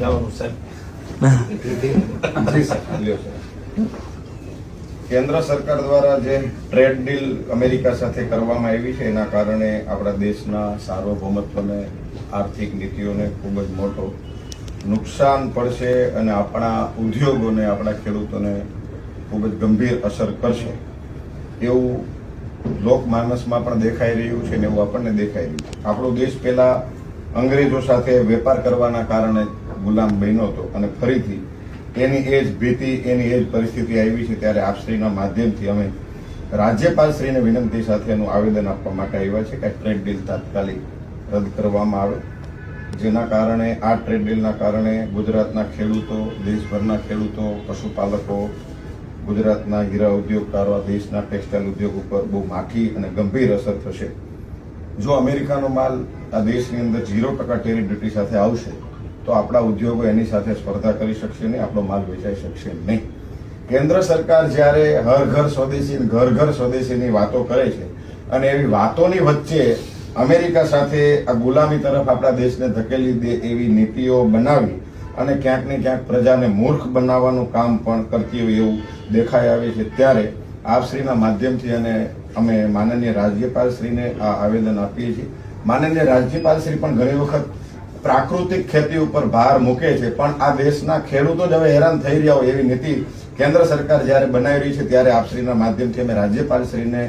જવાનું સાહેબ. કેન્દ્ર સરકાર દ્વારા જે ટ્રેડ ડીલ અમેરિકા સાથે કરવામાં આવી છે, એના કારણે આપણા દેશના સાર્વભૌમત્વને આર્થિક નીતિઓને ખૂબ જ મોટો નુકસાન પડશે અને આપણા ઉદ્યોગોને, આપણા ખેડૂતોને ખૂબ જ ગંભીર અસર કરશે એવું લોકમાનસમાં પણ દેખાઈ રહ્યું છે ને એવું આપણને દેખાઈ રહ્યું આપણો દેશ પહેલા અંગ્રેજો સાથે વેપાર કરવાના કારણે ગુલામ બન્યો હતો અને ફરીથી એની એ જ ભીતિ, એની એ જ પરિસ્થિતિ આવી છે ત્યારે આપશ્રીના માધ્યમથી અમે રાજ્યપાલશ્રીને વિનંતી સાથેનું આવેદન આપવા માટે આવ્યા છે કે ટ્રેડ ડીલ તાત્કાલિક રદ કરવામાં આવે. જેના કારણે, આ ટ્રેડ ડીલના કારણે ગુજરાતના ખેડૂતો, દેશભરના ખેડૂતો, પશુપાલકો, ગુજરાતના હીરા ઉદ્યોગકારો દેશના ટેક્સટાઇલ ઉદ્યોગ ઉપર બહુ માઠી અને ગંભીર અસર થશે. જો અમેરિકાનો માલ આ દેશની અંદર ઝીરો ટકા ટેરી ડ્યુટી સાથે આવશે તો આપણા ઉદ્યોગો એની સાથે સ્પર્ધા કરી શકશે નહીં, આપણો માલ વેચાઈ શકશે નહીં. કેન્દ્ર સરકાર જ્યારે હર ઘર સ્વદેશી, ઘર ઘર સ્વદેશીની વાતો કરે છે અને એવી વાતોની વચ્ચે અમેરિકા સાથે આ ગુલામી તરફ આપણા દેશને ધકેલી દે એવી નીતિઓ બનાવી અને ક્યાંક ને ક્યાંક પ્રજાને મૂર્ખ બનાવવાનું કામ પણ કરતી હોય એવું દેખાઈ આવે છે ત્યારે આપશ્રીના માધ્યમથી અને અમે માનનીય રાજ્યપાલશ્રીને આ આવેદન આપીએ છીએ. માનનીય રાજ્યપાલશ્રી પણ ઘણી વખત પ્રાકૃતિક ખેતી ઉપર ભાર મૂકે છે, પણ આ દેશના ખેડૂતો જ હવે હેરાન થઈ રહ્યા હોય એવી નીતિ કેન્દ્ર સરકાર જ્યારે બનાવી રહી છે, ત્યારે આપશ્રીના માધ્યમથી અમે રાજ્યપાલશ્રીને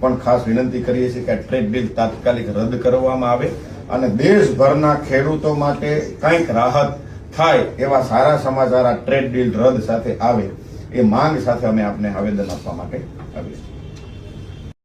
પણ ખાસ વિનંતી કરીએ છીએ કે આ ટ્રેડ બિલ તાત્કાલિક રદ કરવામાં આવે અને દેશભરના ખેડૂતો માટે કંઈક રાહત થાય એવા સારા સમાચાર આ ટ્રેડ ડીલ રદ સાથે આવે એ માંગ સાથે અમે આપને આવેદન આપવા માટે આવીએ છીએ.